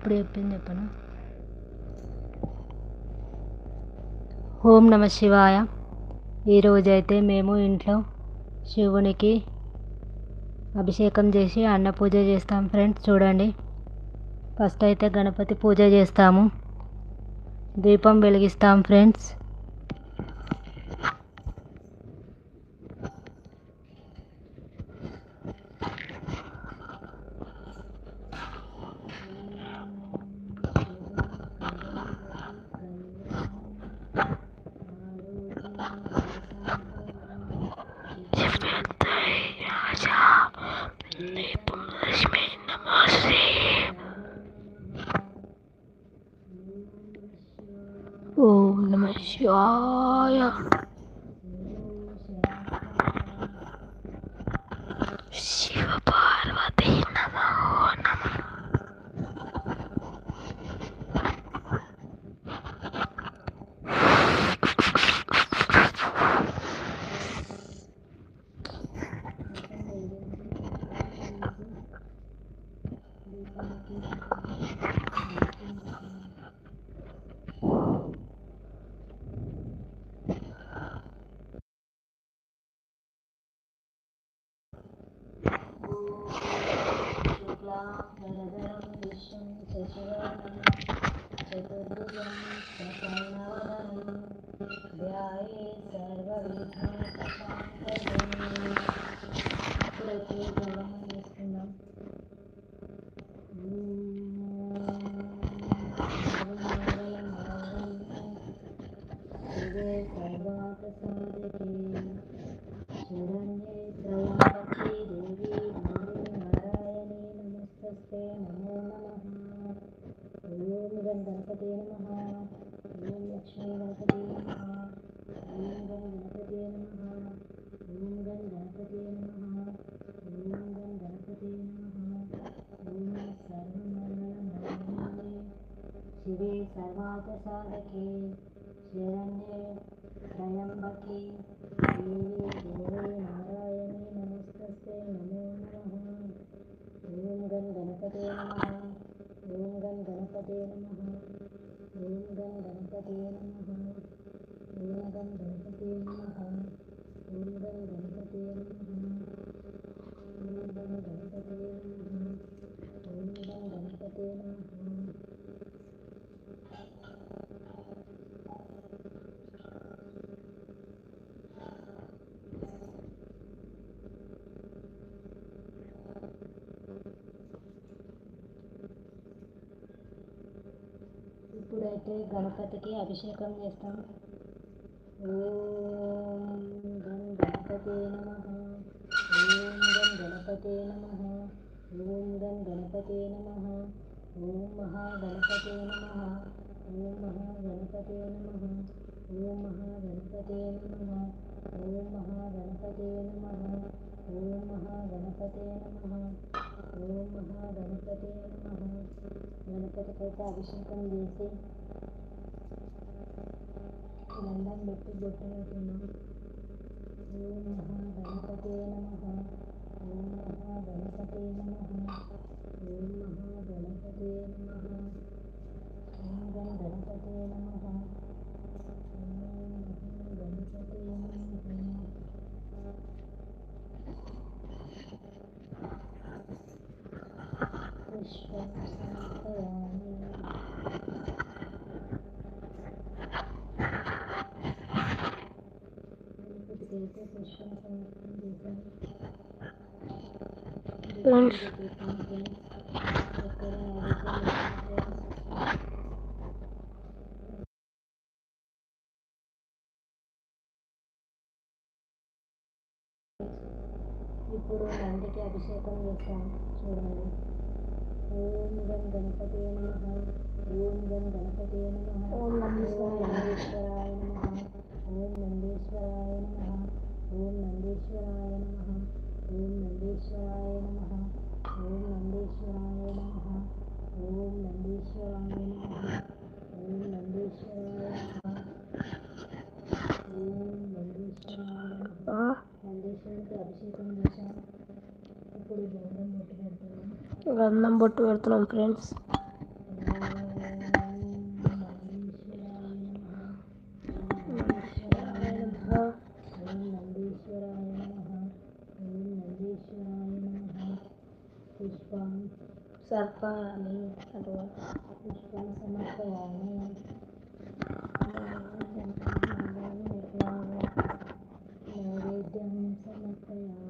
ఇప్పుడు చెప్పింది చెప్పను? ఓం నమ శివాయ. ఈరోజైతే మేము ఇంట్లో శివునికి అభిషేకం చేసి అన్న పూజ చేస్తాం ఫ్రెండ్స్ చూడండి. ఫస్ట్ అయితే గణపతి పూజ చేస్తాము. దీపం వెలిగిస్తాం ఫ్రెండ్స్. 좋아 요. Thank you. 제대로 미션 제대로 제대로 नमो नम ओं गणगणपते नमः ॐ लक्ष्मी गणपते नमः ॐ गणगणपते नमः ॐ गणगणपते नमः ॐ गणगणपते नमः ॐ सर्वमङ्गलमाङ्गल्ये शिवे सर्वार्थसाधके शरण्ये त्र्यम्बके देवे देवे नारायणे नमस्तस्ते नमो। गणपते नमः ॐ गण गणपते नमः ॐ गण गणपते नमः ॐ गण गणपते नमः ॐ गण गणपते नमः ॐ गण गणपते नमः ఇప్పుడైతే గణపతికి అభిషేకం చేస్తాం ఓం గం గణపతే నమః ఓం గం గణపతే నమః ఓం గం గణపతే నమః ఓం మహాగణపతే నమః ఓం మహాగణపతే నమః ఓం మహాగణపతే నమః ఓం మహాగణపతే నమః ఓం మహాగణపతే నమః ఓం మహాగణపతే నమః గణపతికైతే అభిషేకం చేసి దండం పెట్టి బొట్టు పెట్టున్నాం ఓం మహాగణపతే నమః ఓం మహాగణపతే నమః ఓం మహాగణపతే నమః ఓం గం గణపతే నమః ఓం మహాగణపతే నమః ఫ్రెండ్స్ ఇప్పుడు నందికి అభిషేకం చేస్తాం చూడండి ॐ गणपते नमः। ॐ गं गणपते नमः। ॐ नन्देश्वराय नमः। ॐ नन्देश्वराय नमः। ॐ नन्देश्वराय नमः। ॐ नन्देश्वराय नमः। ॐ नन्देश्वराय नमः। ॐ नन्देश्वराय नमः। ॐ नन्देश्वराय नमः। ॐ नन्देश्वराय नमः। नन्देश्वर के अभिषेक గంధం బొట్టు పెడుతున్నాం ఫ్రెండ్స్. సర్పాన్ని పుష్పాన్ని సమర్పయాలి నైవేద్యం సమర్పయాలి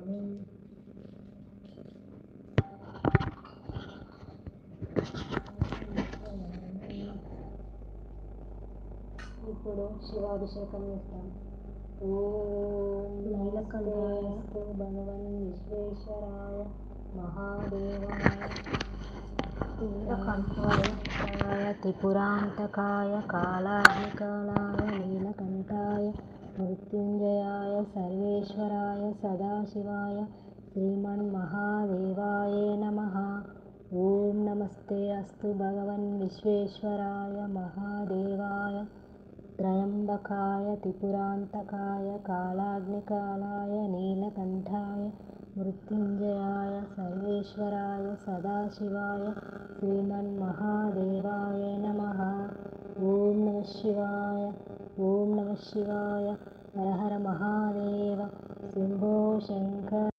ఇప్పుడు శివాభిషేకం చేస్తాం. ఓం నీలకంఠాయస్తు భగవన్ విశ్వేశ్వరాయ మహాదేవాయ. త్రిపురాంతకాయ కాళాగ్నికాలాయ నీలకంఠాయ మృత్యుంజయాయ సర్వేశ్వరాయ సదాశివాయ శ్రీమన్మహాదేవాయ నమః. ఓం నమస్తే అస్తు భగవన్ విశ్వేశ్వరాయ మహాదేవాయ. त्र्यम्बकाय त्रिपुरान्तकाय कालाग्निकालाय नीलकण्ठाय मृत्युञ्जयाय सर्वेश्वराय सदाशिवाय श्रीमन्महादेवाय नमः। ॐ नमः शिवाय ॐ नमः शिवाय हर हर ॐिवाय ॐिवाय हरहरमहादेव शिम्भोशङ्कर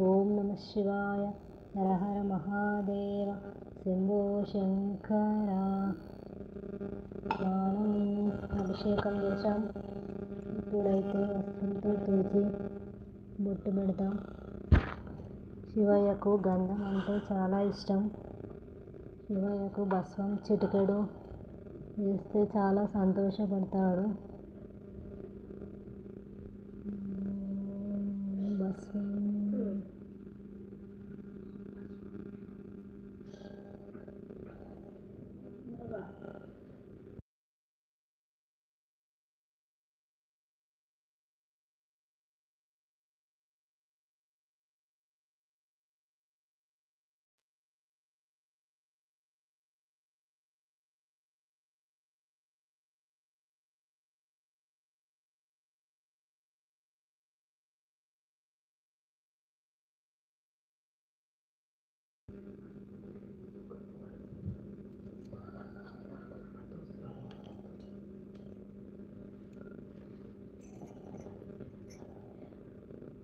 ఓం నమ శివాయ హర మహాదేవ శంభో శంకర. స్నానం అభిషేకం చేసాం ఇప్పుడైతే వస్తుంటే తుడిచి బొట్టు పెడతాం. శివయ్యకు గంధం అంటే చాలా ఇష్టం. శివయ్యకు భస్వం చిటికెడు వేస్తే చాలా సంతోషపడతాడు.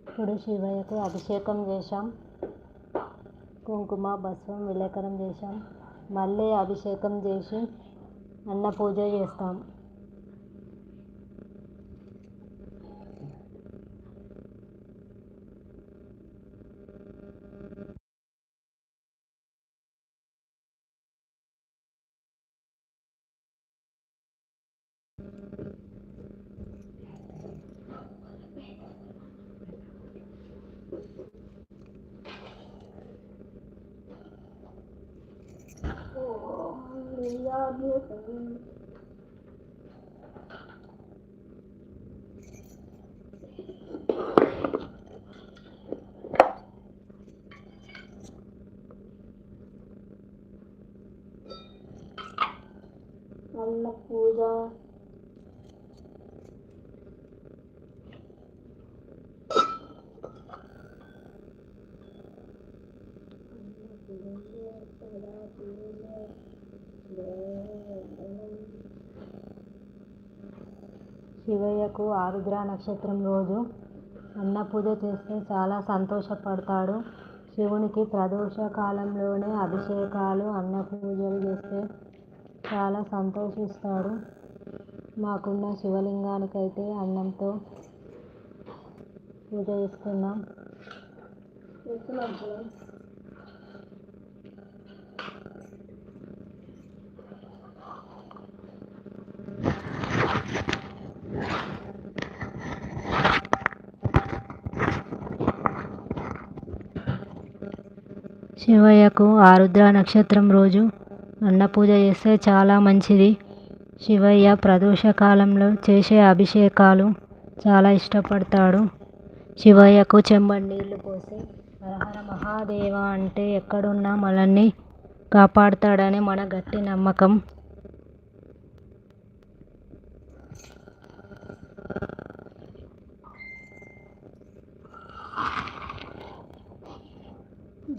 ఇప్పుడు శివయ్యకు అభిషేకం చేశాం కుంకుమ భస్వం విలేకరం చేశాం మళ్ళీ అభిషేకం చేసి అన్న పూజ చేస్తాం అన్న పూజ. శివయ్యకు ఆరుద్ర నక్షత్రం రోజు. అన్న పూజ చేస్తే చాలా సంతోషపడతాడు. శివునికి ప్రదోష కాలంలోనే అభిషేకాలు అన్న పూజలు చేస్తే చాలా సంతోషిస్తాడు మాకున్న శివలింగానికైతే అన్నంతో పూజ చేసుకున్నాం శివయ్యకు ఆరుద్ర నక్షత్రం రోజు అన్న పూజ చేస్తే చాలా మంచిది. శివయ్య ప్రదోష కాలంలో చేసే అభిషేకాలు చాలా ఇష్టపడతాడు. శివయ్యకు చెంబడి నీళ్ళు పోసి హరహర మహాదేవ అంటే ఎక్కడున్నా మనల్ని కాపాడుతాడని మన గట్టి నమ్మకం. ఓం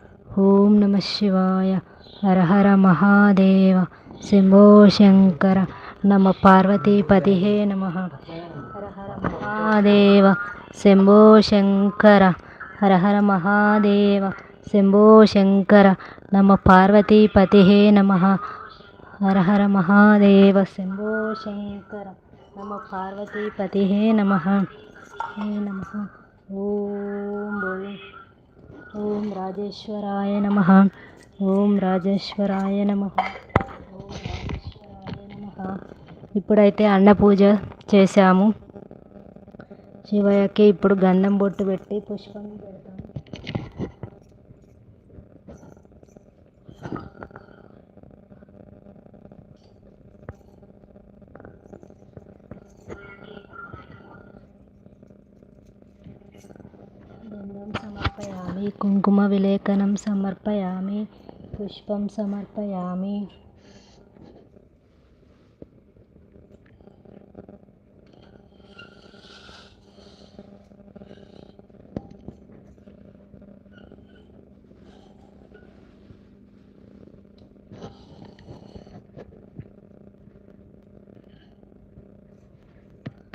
ఓం నమ శివాయ. హరహర మహాదేవ. శంభో శంకర. నమ పార్వతీపతి హే నమ. హరహర మహాదేవ. శంభో శంకర. హరహర మహాదేవ. శంభో శంకర. నమ పార్వతీపతి హే నమ. హరహర మహాదేవ. శంభో శంకర. నమ పార్వతీపతి నమ. నమ. ఓం ఓం రాజేశ్వరాయ నమ. ఓం రాజేశ్వరాయ నమ. ఓం రాజేశ్వరాయ నమ. ఇప్పుడైతే అన్న పూజ చేశాము. శివయ్యకి ఇప్పుడు గంధం బొట్టు పెట్టి పుష్పం పెడతాము. పూలం సమర్పయామి కుంకుమ విలేకనం సమర్పయామి పుష్పం సమర్పయామి.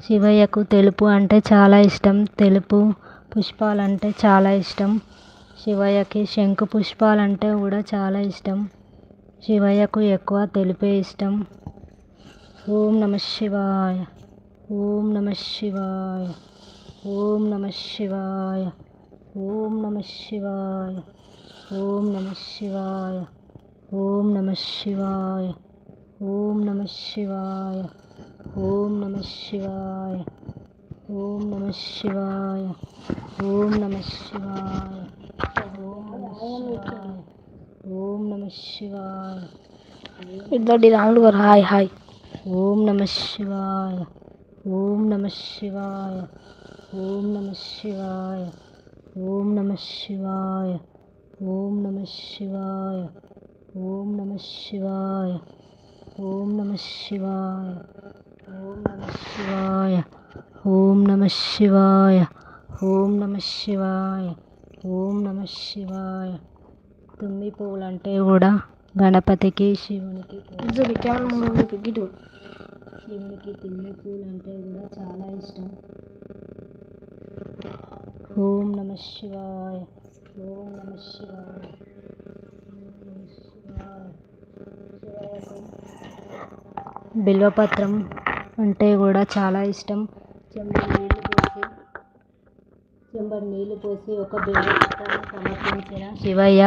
శివయ్యకు తెలుపు అంటే చాలా ఇష్టం. తెలుపు పుష్పాలంటే చాలా ఇష్టం. శివయ్యకి శంకు పుష్పాలంటే కూడా చాలా ఇష్టం. శివయ్యకు ఎక్కువ తెలుపే ఇష్టం. ఓం నమ శివాయ. ఓం నమ శివాయ. ఓం నమ శివాయ. ఓం నమ శివాయ. ఓం నమ శివాయ. ఓం నమ శివాయ. ఓం నమ శివాయ. ఓం నమ శివాయ. ഓം നമ ശിവായ ഓം നമ ശിവായ ഓം നമ ശിവായ ഇതോടി രാഹുൽ പറ ഹായ് ഹായ് ഓം നമ ശിവായ ഓം നമ ശിവായ ഓം നമ ശിവായ ഓം നമ ശിവായ ഓം നമ ശിവായ ഓം നമ ശിവായ ഓം നമ ശിവായ ഓം നമ ശിവായ ఓం నమ శివాయ ఓం నమ శివాయ ఓం నమ శివాయ తుమ్మి పువ్వులు అంటే కూడా గణపతికి శివునికి శివునికి తుమ్మి పూలు అంటే కూడా చాలా ఇష్టం ఓం నమ శివాయ ఓం నమ శివాయ బిల్వపత్రం అంటే కూడా చాలా ఇష్టం చెంబడి నీళ్ళు పోసి చెంబడి నీళ్ళు పోసి ఒక బిల్వపత్రాన్ని సమర్పించిన శివయ్య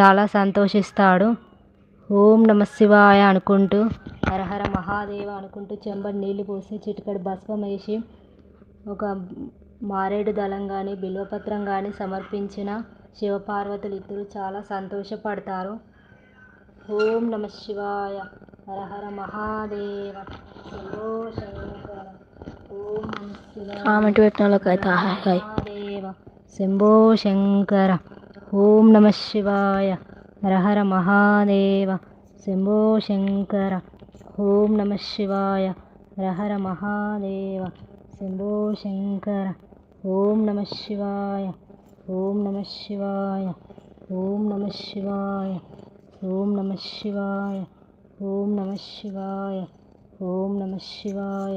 చాలా సంతోషిస్తాడు. ఓం నమ శివాయ అనుకుంటూ హరహర మహాదేవ అనుకుంటూ చెంబడి నీళ్ళు పోసి చిటికడు భస్మం వేసి ఒక మారేడు దళం కానీ బిల్వపత్రం కానీ సమర్పించిన శివపార్వతులు ఇద్దరు చాలా సంతోషపడతారు. ఓం నమ శివాయ హరహర మహాదేవ శంభో కామెంట్ పెట్టిన వాళ్ళకైతే హాయ్ హాయ్ శంభో శంకర ఓం నమ శివాయ హర మహాదేవ శంభో శంకర ఓం నమ శివాయ హర మహాదేవ శంభో శంకర ఓం నమ శివాయ ఓం నమ శివాయ ఓం నమ శివాయ ఓం నమ శివాయ ఓం నమ శివాయ ఓం నమ శివాయ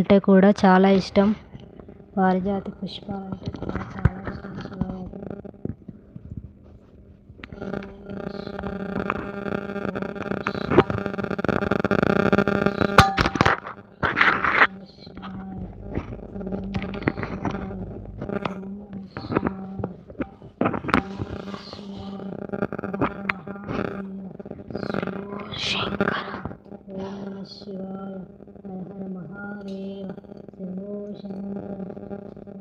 అంటే కూడా చాలా ఇష్టం. పారిజాతి పుష్పాలు కూడా చాలా ఇష్టం శివయ్యకి ఓం నమ శివాయ హర హర మహాదేవ శంభో శంకర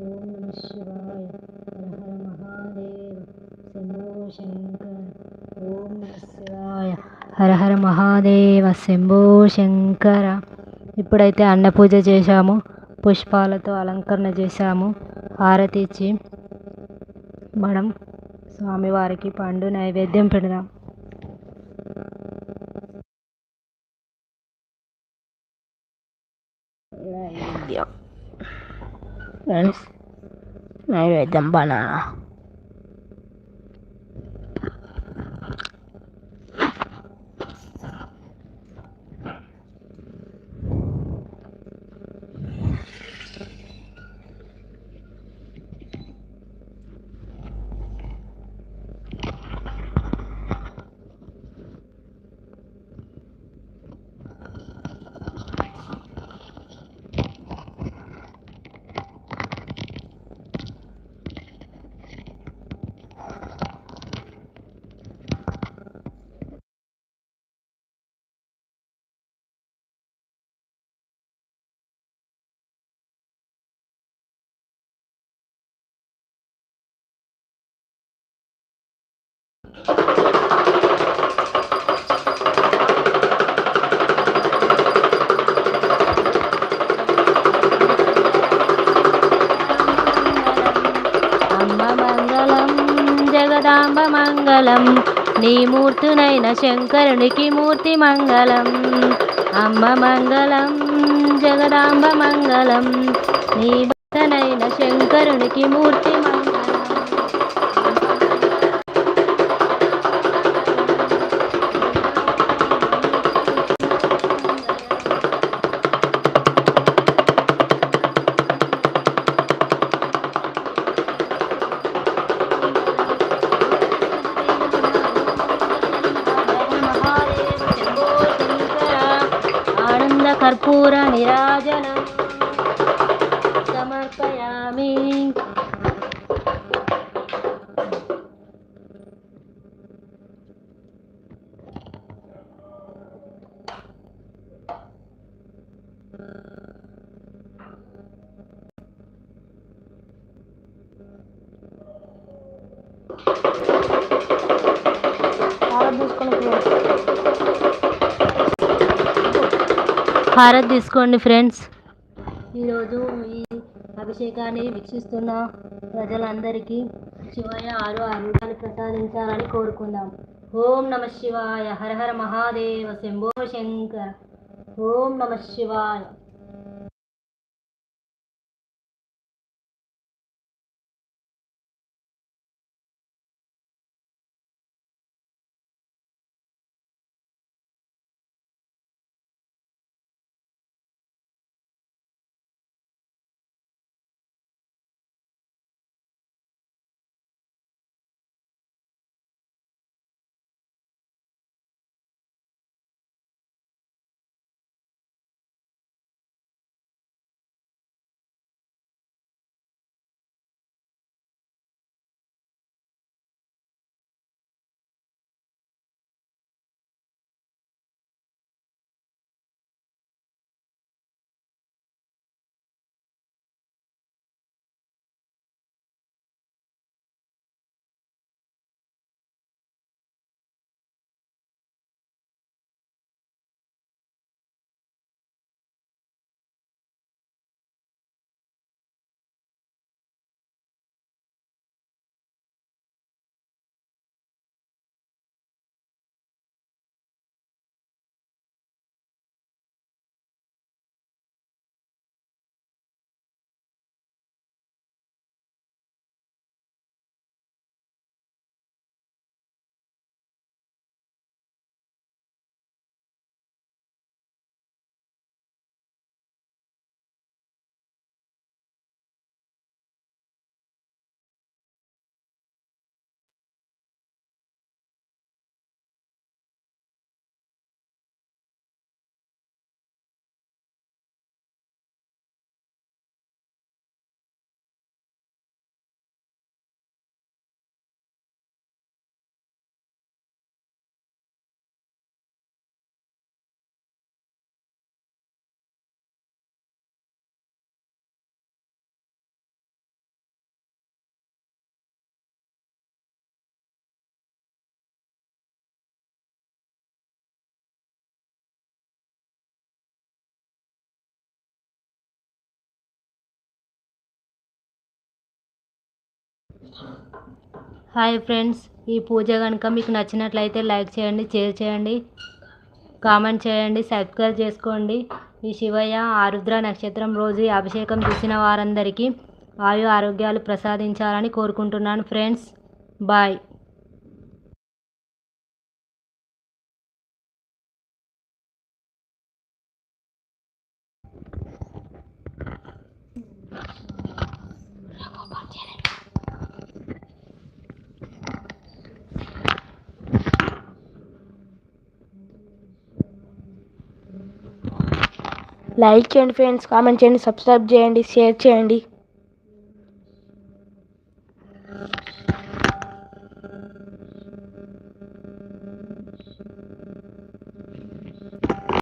ఓం నమ శివాయ హర హర మహాదేవ శంభో శంకర ఓం నమ శివాయ హర హర మహాదేవ శంభో శంకర. ఇప్పుడైతే అన్న పూజ చేశాము. పుష్పాలతో అలంకరణ చేశాము. హారతి ఇచ్చి మనం స్వామివారికి పండు నైవేద్యం పెడదాం. నైవేద్యం. ఫ్రెండ్స్ నైవేద్యం బనానా జగదాంబ మంగళం నీ మూర్తునైన శంకరునికి మూర్తి మంగళం. అమ్మ మంగళం జగదాంబ మంగళం నీ భక్తనైన శంకరునికి మూర్తి మంగళం. హారత్ తీసుకోండి ఫ్రెండ్స్. ఈరోజు ఈ అభిషేకాన్ని వీక్షిస్తున్న ప్రజలందరికీ శివయ ఆరు ఆరోగ్యాలు ప్రసాదించాలని కోరుకుందాం. ఓం నమ శివాయ. హర హర మహాదేవ శంభో శంకర. ఓం నమ శివాయ. హాయ్ ఫ్రెండ్స్ ఈ పూజ కనుక మీకు నచ్చినట్లయితే లైక్ చేయండి షేర్ చేయండి కామెంట్ చేయండి సబ్స్క్రైబ్ చేసుకోండి. ఈ శివయ్య ఆరుద్ర నక్షత్రం రోజు అభిషేకం చూసిన వారందరికీ ఆయు ఆరోగ్యాలు ప్రసాదించాలని కోరుకుంటున్నాను ఫ్రెండ్స్. బాయ్. లైక్ చేయండి ఫ్రెండ్స్ కామెంట్ చేయండి సబ్స్క్రైబ్ చేయండి షేర్ చేయండి.